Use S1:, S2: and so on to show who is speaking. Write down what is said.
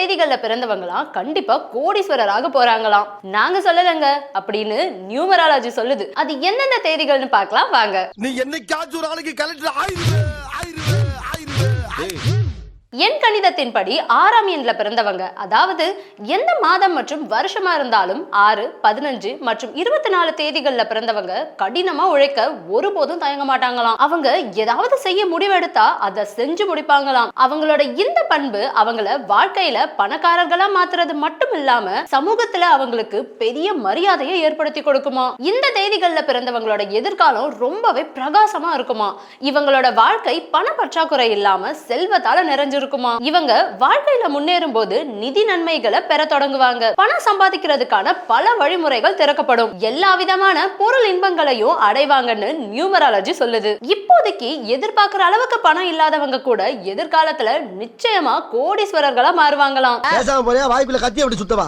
S1: தேதிகள்ல பிறந்தவங்களாம் கண்டிப்பா கோடீஸ்வரராக போறாங்களாம். நாங்க சொல்லலைங்க அப்படின்னு நியூமராலஜி சொல்லுது. அது எந்தெந்த தேதிகள்னு பார்க்கலாம் வாங்க.
S2: நீ என்னைக்காச்சும் ஒரு ஆளுக்கு கலெக்டர் ஆயிருவே
S1: என் கணிதத்தின்படி ஆறாம் எண்ல பிறந்தவங்க. அதாவது எந்த மாதம் மற்றும் வருஷமா இருந்தாலும் ஆறு பதினஞ்சு மற்றும் இருபத்தி நாலு தேதிகள்ல பிறந்தவங்க கடினமா உழைக்க ஒருபோதும் தயங்க மாட்டாங்களாம். அவங்க ஏதாவது செய்ய முடிவெடுத்தா அதை செஞ்சு முடிப்பாங்களாம். அவங்களோட இந்த பண்பு அவங்கள வாழ்க்கையில பணக்காரர்களா மாத்துறது மட்டும் இல்லாம சமூகத்துல அவங்களுக்கு பெரிய மரியாதையை ஏற்படுத்தி கொடுக்குமா. இந்த தேதிகள்ல பிறந்தவங்களோட எதிர்காலம் ரொம்பவே பிரகாசமா இருக்குமா. இவங்களோட வாழ்க்கை பண பற்றாக்குறை இல்லாம செல்வத்தால நிறைஞ்சிருக்கும். இவங்க வாழ்க்கையில முன்னேறும் போது நிதி நன்மைகளை பெற தொடங்குவாங்க. பணம் சம்பாதிக்கிறதுக்கான பல வழிமுறைகள் திறக்கப்படும். எல்லா விதமான பொருள் இன்பங்களையும் அடைவாங்கன்னு நியூமராலஜி சொல்லுது. இப்போதைக்கு எதிர்பார்க்கிற அளவுக்கு பணம் இல்லாதவங்க கூட எதிர்காலத்துல நிச்சயமா கோடீஸ்வரர்களா மாறுவாங்களாம்.
S2: வாய்ப்புல கத்தி அப்படி சுத்தவா?